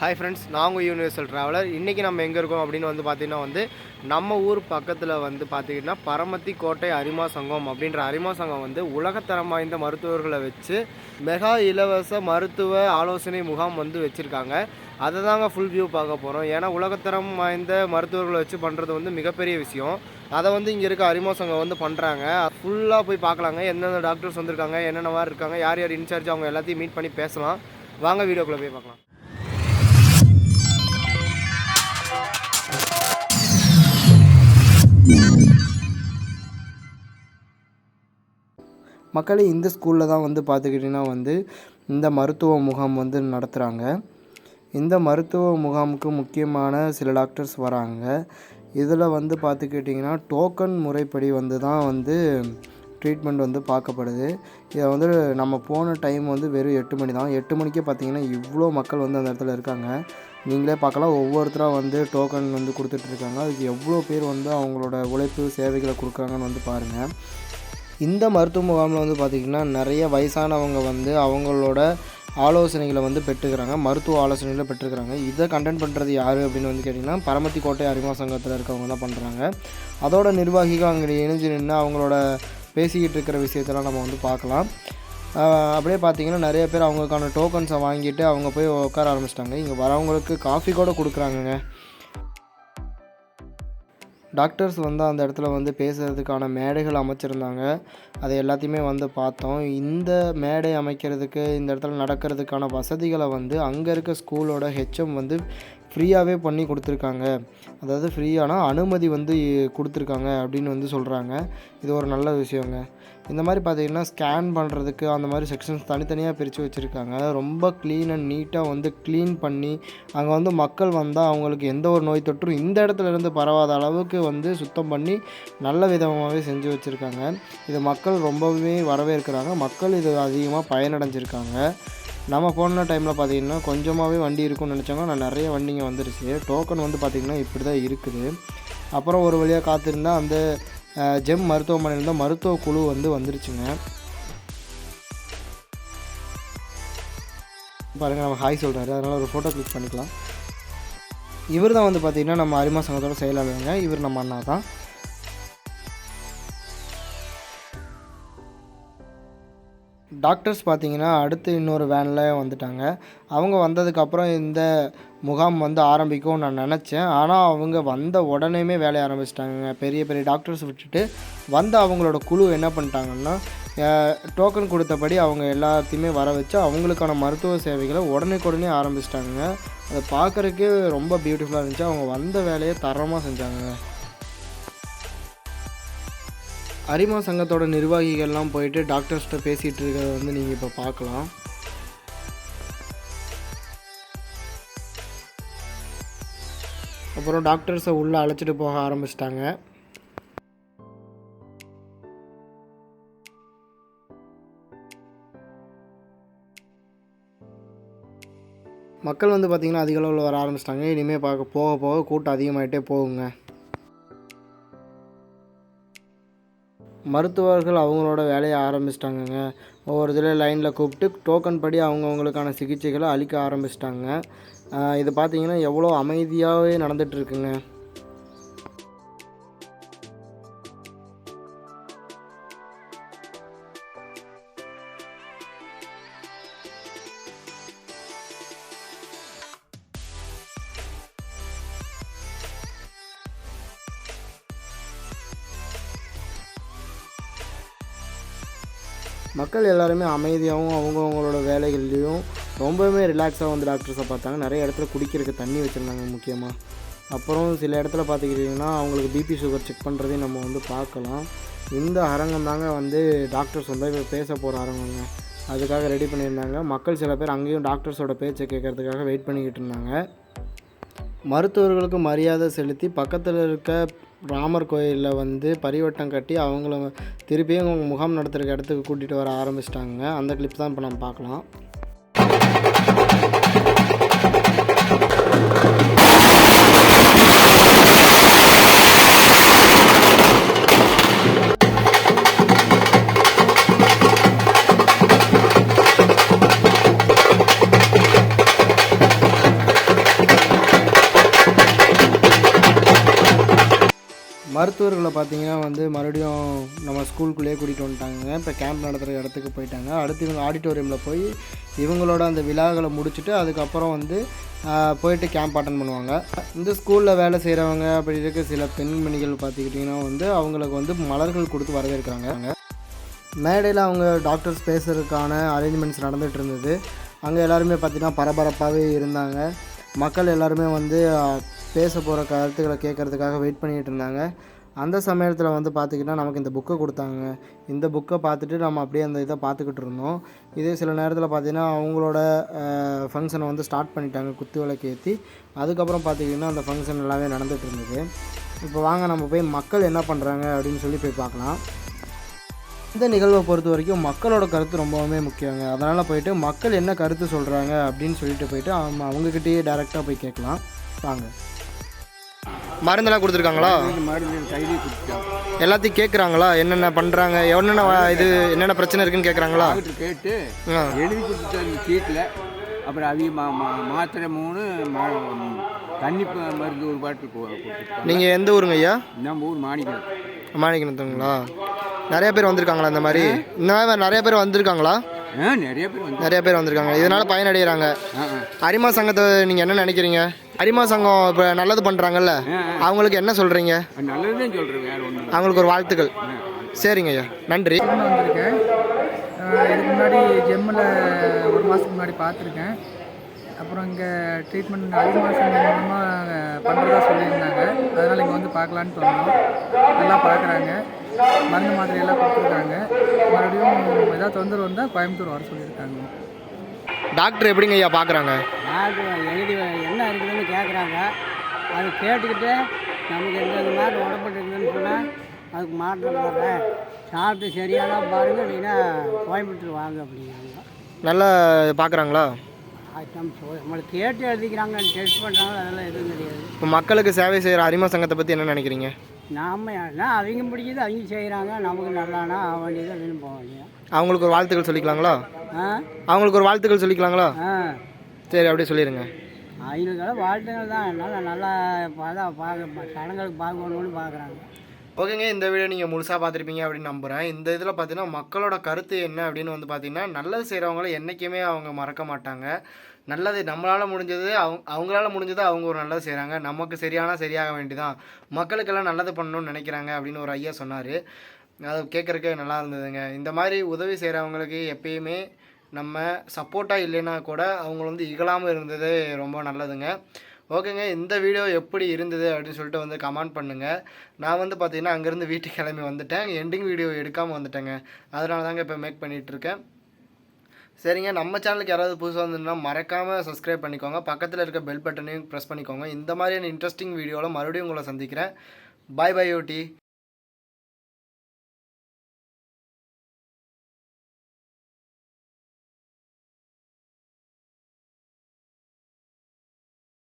Hi friends நாங்கள் universal traveller இன்றைக்கி நம்ம எங்கே இருக்கோம் அப்படின்னு வந்து பார்த்திங்கன்னா வந்து நம்ம ஊர் பக்கத்தில் வந்து பார்த்திங்கன்னா பரமத்தி கோட்டை அரிமா சங்கம் அப்படின்ற அரிமா சங்கம் வந்து உலகத்தரம் வாய்ந்த மருத்துவர்களை வச்சு மெகா இலவச மருத்துவ ஆலோசனை முகாம் வந்து வச்சுருக்காங்க. அதை தாங்க ஃபுல் வியூ பார்க்க போகிறோம் ஏன்னா உலகத்தரம் வாய்ந்த மருத்துவர்களை வச்சு பண்ணுறது வந்து மிகப்பெரிய விஷயம். அதை வந்து இங்கே இருக்க அரிமா சங்கம் வந்து பண்ணுறாங்க ஃபுல்லாக போய் பார்க்கலாங்க. எந்தெந்த டாக்டர்ஸ் வந்திருக்காங்க என்னென்ன மாதிரி இருக்காங்க யார் யார் இன்சார்ஜ் அவங்க எல்லாத்தையும் மீட் பண்ணி பேசலாம். வாங்க வீடியோக்குள்ளே போய் பார்க்கலாம். மக்களே இந்த ஸ்கூலில் தான் வந்து பார்த்துக்கிட்டிங்கன்னா வந்து இந்த மருத்துவ முகாம் வந்து நடத்துகிறாங்க இந்த மருத்துவ முகாமுக்கு முக்கியமான சில டாக்டர்ஸ் வராங்க. இதில் வந்து பார்த்துக்கிட்டிங்கன்னா டோக்கன் முறைப்படி வந்து தான் வந்து ட்ரீட்மெண்ட் வந்து பார்க்கப்படுது. இதை வந்து நம்ம போன டைம் வந்து வெறும் எட்டு மணி தான். எட்டு மணிக்கே பார்த்தீங்கன்னா இவ்வளோ மக்கள் வந்து அந்த இடத்துல இருக்காங்க. நீங்களே பார்க்கலாம். ஒவ்வொருத்தராக வந்து டோக்கன் வந்து கொடுத்துட்ருக்காங்க அதுக்கு எவ்வளோ பேர் வந்து அவங்களோட உழைப்பு சேவைகளை கொடுக்குறாங்கன்னு வந்து பாருங்கள் இந்த மருத்துவ முகாமில் வந்து பார்த்திங்கன்னா நிறைய வயசானவங்க வந்து அவங்களோட ஆலோசனைகளை வந்து பெற்றுக்கிறாங்க. மருத்துவ ஆலோசனைகளை பெற்றுக்கிறாங்க. இதை கண்டென்ட் பண்ணுறது யார் அப்படின்னு வந்து கேட்டிங்கன்னா பரமத்தி கோட்டை அறிமுக சங்கத்தில் இருக்கவங்க தான் பண்ணுறாங்க அதோட நிர்வாகிகள் அங்கே இணைஞ்சு நின்று அவங்களோட பேசிக்கிட்டு இருக்கிற விஷயத்தெல்லாம் நம்ம வந்து பார்க்கலாம். அப்படியே பார்த்தீங்கன்னா நிறைய பேர் அவங்களுக்கான டோக்கன்ஸை வாங்கிட்டு அவங்க போய் உட்கார ஆரம்பிச்சிட்டாங்க. இங்கே வரவங்களுக்கு காஃபி கூட கொடுக்குறாங்கங்க. டாக்டர்ஸ் வந்து அந்த இடத்துல வந்து பேசுகிறதுக்கான மேடைகள் அமைச்சிருந்தாங்க. அதை எல்லாத்தையுமே வந்து பார்த்தோம். இந்த மேடை அமைக்கிறதுக்கு இந்த இடத்துல நடக்கிறதுக்கான வசதிகளை வந்து அங்கே இருக்க ஸ்கூலோட ஹெச்எம் வந்து ஃப்ரீயாகவே பண்ணி கொடுத்துருக்காங்க. அதாவது ஃப்ரீயான அனுமதி வந்து கொடுத்துருக்காங்க அப்படின்னு வந்து சொல்கிறாங்க இது ஒரு நல்ல விஷயங்க. இந்த மாதிரி பார்த்தீங்கன்னா ஸ்கேன் பண்ணுறதுக்கு அந்த மாதிரி செக்ஷன்ஸ் தனித்தனியாக பிரித்து வச்சுருக்காங்க. ரொம்ப க்ளீன் அண்ட் நீட்டாக வந்து க்ளீன் பண்ணி அங்கே வந்து மக்கள் வந்தால் அவங்களுக்கு எந்த ஒரு நோய் தொற்றும் இந்த இடத்துல இருந்து பரவாத அளவுக்கு வந்து சுத்தம் பண்ணி நல்ல விதமாகவே செஞ்சு வச்சுருக்காங்க. இது மக்கள் ரொம்பவே வரவேற்கிறாங்க. மக்கள் இது அதிகமாக பயனடைஞ்சிருக்காங்க. நம்ம போன டைமில் பார்த்தீங்கன்னா கொஞ்சமாகவே வண்டி இருக்கும்னு நினச்சாங்க. நான் நிறைய வண்டிங்க வந்துருச்சு. டோக்கன் வந்து பார்த்திங்கன்னா இப்படி தான் இருக்குது. அப்புறம் ஒரு வழியாக காத்திருந்தால் அந்த ஜெம் மருத்துவமனையில் தான் மருத்துவ குழு வந்து வந்துருச்சுங்க. பாருங்கள் நம்ம ஹாய் சொல்கிறாரு அதனால் ஒரு ஃபோட்டோ கிளிக் பண்ணிக்கலாம். இவர் தான் வந்து பார்த்திங்கன்னா நம்ம அரிமா சங்கத்தோட செயலாளருங்க. இவர் நம்ம அண்ணா தான் டாக்டர்ஸ் பார்த்தீங்கன்னா அடுத்து இன்னொரு வேனில் வந்துட்டாங்க. அவங்க வந்ததுக்கப்புறம் இந்த முகாம் வந்து ஆரம்பிக்கும் நான் நினச்சேன். ஆனால் அவங்க வந்த உடனேமே வேலையை ஆரம்பிச்சிட்டாங்க பெரிய பெரிய டாக்டர்ஸ் விட்டுட்டு வந்த அவங்களோட குழு என்ன பண்ணிட்டாங்கன்னா டோக்கன் கொடுத்தபடி அவங்க எல்லாத்தையுமே வர வச்சு அவங்களுக்கான மருத்துவ சேவைகளை உடனேக்குடனே ஆரம்பிச்சிட்டாங்க அதை பார்க்குறக்கே ரொம்ப பியூட்டிஃபுல்லாக இருந்துச்சு. அவங்க வந்த வேலையை தரமாக செஞ்சாங்க அரிமா சங்கத்தோட நிர்வாகிகள்லாம் போயிட்டு டாக்டர்ஸ்கிட்ட பேசிகிட்டு இருக்கிறத வந்து நீங்கள் இப்போ பார்க்கலாம். அப்புறம் டாக்டர்ஸை உள்ளே அழைச்சிட்டு போக ஆரம்பிச்சிட்டாங்க. மக்கள் வந்து பார்த்திங்கன்னா அதிகளவில் வர ஆரம்பிச்சிட்டாங்க. இனிமேல் பார்க்க போக போக கூட்டம் அதிகமாகிட்டே போகுங்க. மருத்துவர்கள் அவங்களோட வேலையை ஆரம்பிச்சிட்டாங்கங்க. ஒவ்வொரு இதில் லைனில் கூப்பிட்டு டோக்கன் படி அவங்கவுங்களுக்கான சிகிச்சைகளை அளிக்க ஆரம்பிச்சிட்டாங்க. இது பார்த்தீங்கன்னா எவ்வளோ அமைதியாகவே நடந்துகிட்ருக்குங்க மக்கள் எல்லாருமே அமைதியாகவும் அவங்கவுங்களோட வேலைகள்லேயும் ரொம்பவுமே ரிலாக்ஸாக வந்து டாக்டர்ஸை பார்த்தாங்க. நிறைய இடத்துல குடிக்கிறதுக்கு தண்ணி வச்சுருந்தாங்க முக்கியமாக அப்புறம் சில இடத்துல பார்த்துக்கிட்டிங்கன்னா அவங்களுக்கு பிபி சுகர் செக் பண்ணுறதையும் நம்ம வந்து பார்க்கலாம். இந்த அரங்கம் தாங்க வந்து டாக்டர்ஸ் வந்து இப்போ பேச போகிற அரங்கங்க. அதுக்காக ரெடி பண்ணியிருந்தாங்க. மக்கள் சில பேர் அங்கேயும் டாக்டர்ஸோட பேச்சை கேட்கறதுக்காக வெயிட் பண்ணிக்கிட்டு இருந்தாங்க. மருத்துவர்களுக்கு மரியாதை செலுத்தி பக்கத்தில் இருக்க ராமர் கோயிலில் வந்து பரிவட்டம் கட்டி அவங்கள திருப்பியும் அவங்க முகாம் நடத்துகிற இடத்துக்கு கூட்டிகிட்டு வர ஆரம்பிச்சிட்டாங்க. அந்த கிளிப் தான் இப்போ நம்ம பார்க்கலாம். மருத்துவர்களை பார்த்தீங்கன்னா வந்து மறுபடியும் நம்ம ஸ்கூலுக்குள்ளேயே கூட்டிகிட்டு வந்துட்டாங்க. இப்போ கேம்ப் நடத்துகிற இடத்துக்கு போயிட்டாங்க. அடுத்து இவங்க ஆடிட்டோரியமில் போய் இவங்களோட அந்த விழாக்களை முடிச்சுட்டு அதுக்கப்புறம் வந்து போயிட்டு கேம்ப் அட்டன் பண்ணுவாங்க. இந்த ஸ்கூலில் வேலை செய்கிறவங்க அப்படி இருக்க சில பெண்மணிகள் பார்த்துக்கிட்டிங்கன்னா வந்து அவங்களுக்கு வந்து மலர்கள் கொடுத்து வரவேற்கிறாங்க. மேடையில் அவங்க டாக்டர்ஸ் பேசுறதுக்கான அரேஞ்ச்மெண்ட்ஸ் நடந்துகிட்டு இருந்தது. அங்கே எல்லாருமே பார்த்திங்கன்னா பரபரப்பாகவே இருந்தாங்க. மக்கள் எல்லாருமே வந்து பேச போகிற கருத்துக்களை கேட்குறதுக்காக வெயிட் பண்ணிகிட்டு இருந்தாங்க. அந்த சமயத்தில் வந்து பார்த்திங்கன்னா நமக்கு இந்த புக்கை கொடுத்தாங்க. இந்த புக்கை பார்த்துட்டு நம்ம அப்படியே அந்த இதை பார்த்துக்கிட்டு இருந்தோம். இதே சில நேரத்தில் பார்த்திங்கன்னா அவங்களோட ஃபங்க்ஷனை வந்து ஸ்டார்ட் பண்ணிட்டாங்க குத்து விளக்கு ஏற்றி அதுக்கப்புறம் பார்த்திங்கன்னா அந்த ஃபங்க்ஷன் எல்லாமே நடந்துகிட்டு இருந்தது. இப்போ வாங்க நம்ம போய் மக்கள் என்ன பண்ணுறாங்க அப்படின்னு சொல்லி போய் பார்க்கலாம். இந்த நிகழ்வை பொறுத்த வரைக்கும் மக்களோட கருத்து ரொம்பவுமே முக்கியங்க. அதனால் போயிட்டு மக்கள் என்ன கருத்து சொல்கிறாங்க அப்படின்னு சொல்லிட்டு போயிட்டு அவங்க அவங்கக்கிட்டேயே டேரெக்டாக போய் கேட்கலாம். வாங்க. மருந்தெல்லாம் கொடுத்துருக்காங்களா? மருந்து கைதி எல்லாத்தையும் கேட்குறாங்களா என்னென்ன பண்ணுறாங்க என்னென்ன இது என்னென்ன பிரச்சனை இருக்குன்னு கேட்குறாங்களா கேட்டு எழுதி கொடுத்துட்டாங்க சீட்டில் அப்புறம் அவங்க மா மாத்திரை மூணு தண்ணி மருந்து ஒரு கொடுத்துருக்காங்க. நீங்கள் எந்த ஊருங்க ஐயா? நம்ம ஊர் மாணிக்கம் மாணிக்கணத்துங்களா நிறைய பேர் வந்திருக்காங்களா இந்த மாதிரி? இந்த மாதிரி நிறைய பேர் வந்திருக்காங்களா? நிறைய பேர் நிறைய பேர் வந்திருக்காங்க. இதனால் பயனடைகிறாங்க அரிமா சங்கத்தை நீங்கள் என்ன நினைக்கிறீங்க? அரிமா சங்கம் இப்போ நல்லது பண்ணுறாங்கல்ல அவங்களுக்கு என்ன சொல்கிறீங்க நல்லதுதான் சொல்கிறேன் வேறு ஒன்றும் அவங்களுக்கு ஒரு வாழ்த்துக்கள். சரிங்க ஐயா நன்றி. வந்திருக்கேன். அஹ் இதுக்கு முன்னாடி ஜிம்மில் ஒரு மாதத்துக்கு முன்னாடி பார்த்துருக்கேன். அப்புறம் இங்கே ட்ரீட்மெண்ட் அரை மாதம் மூலமாக பண்ணுறதா சொல்லியிருந்தாங்க. அதனால் இங்கே வந்து பார்க்கலான்ட்டு வந்தோம் நல்லா பார்க்குறாங்க. மருந்து மாத்திரையெல்லாம் கொடுத்துருக்காங்க. மறுபடியும் ஏதாவது தொந்தரவு வந்தால் கோயம்புத்தூர் வர சொல்லியிருக்காங்க. டாக்டர் எப்படிங்க ஐயா பார்க்குறாங்க? டாக்டர் எழுதி என்ன இருக்குதுன்னு கேட்குறாங்க அது கேட்டுக்கிட்டு நமக்கு எந்த இது மாதிரி உடம்புட்டு இருக்குதுன்னு சொன்னால் அதுக்கு மாற்றம் தர்றேன் சாப்பிட்டு சரியான பாருங்க இல்லைன்னா கோயம்புத்தூர் வாங்க அப்படிங்கிறாங்க. நல்லா பார்க்குறாங்களா அது நம்ம சொ- நம்மளை கேட்டு எழுதிக்கிறாங்க டெஸ்ட் பண்ணுறாங்க அதெல்லாம் எதுவும் கிடையாது. இப்போ மக்களுக்கு சேவை செய்கிற அரிமா சங்கத்தை பற்றி என்ன நினைக்கிறீங்க? நாம் என்ன அவங்க பிடிக்குது அவங்க செய்கிறாங்க நமக்கு நல்லானா ஆக வேண்டியது அப்படின்னு போக வேண்டியது அவங்களுக்கு ஒரு வாழ்த்துக்கள் சொல்லிக்கலாங்களா? ஆ? அவங்களுக்கு ஒரு வாழ்த்துக்கள் சொல்லிக்கலாங்களா? ஆ. சரி அப்படியே சொல்லிடுங்க அவங்களுக்கெல்லாம் வாழ்த்துக்கள் தான். நல்லா நல்லா அதான் பார்க்க சடங்களுக்கு பார்க்கணுன்னு பார்க்குறாங்க. ஓகேங்க இந்த வீடியோ நீங்கள் முழுசாக பார்த்துருப்பீங்க அப்படின்னு நம்புகிறேன் இந்த இதில் பார்த்தீங்கன்னா மக்களோட கருத்து என்ன அப்படின்னு வந்து பார்த்தீங்கன்னா நல்லது செய்கிறவங்கள என்றைக்குமே அவங்க மறக்க மாட்டாங்க. நல்லது நம்மளால் முடிஞ்சது அவங்க அவங்களால முடிஞ்சது அவங்க ஒரு நல்லது செய்கிறாங்க நமக்கு சரியானா சரியாக வேண்டிதான். மக்களுக்கெல்லாம் நல்லது பண்ணணும்னு நினைக்கிறாங்க அப்படின்னு ஒரு ஐயா சொன்னார். அது கேட்குறக்கு நல்லா இருந்ததுங்க. இந்த மாதிரி உதவி செய்கிறவங்களுக்கு எப்பயுமே நம்ம சப்போர்ட்டாக இல்லைன்னா கூட அவங்க வந்து இகழாமல் இருந்தது ரொம்ப நல்லதுங்க. ஓகேங்க இந்த வீடியோ எப்படி இருந்தது அப்படின்னு சொல்லிட்டு வந்து கமெண்ட் பண்ணுங்கள் நான் வந்து பார்த்தீங்கன்னா அங்கேருந்து வீட்டுக்கு கிளம்பி வந்துட்டேன். எண்டிங் வீடியோ எடுக்காமல் வந்துட்டேங்க. அதனால தாங்க இப்போ மேக் பண்ணிகிட்ருக்கேன் சரிங்க நம்ம சேனலுக்கு யாராவது புதுசாக வந்ததுன்னா மறக்காமல் சப்ஸ்கிரைப் பண்ணிக்கோங்க. பக்கத்தில் இருக்க பெல் பட்டனையும் ப்ரெஸ் பண்ணிக்கோங்க. இந்த மாதிரியான இன்ட்ரெஸ்டிங் வீடியோவில் மறுபடியும் உங்களை சந்திக்கிறேன். Bye bye யோட்டி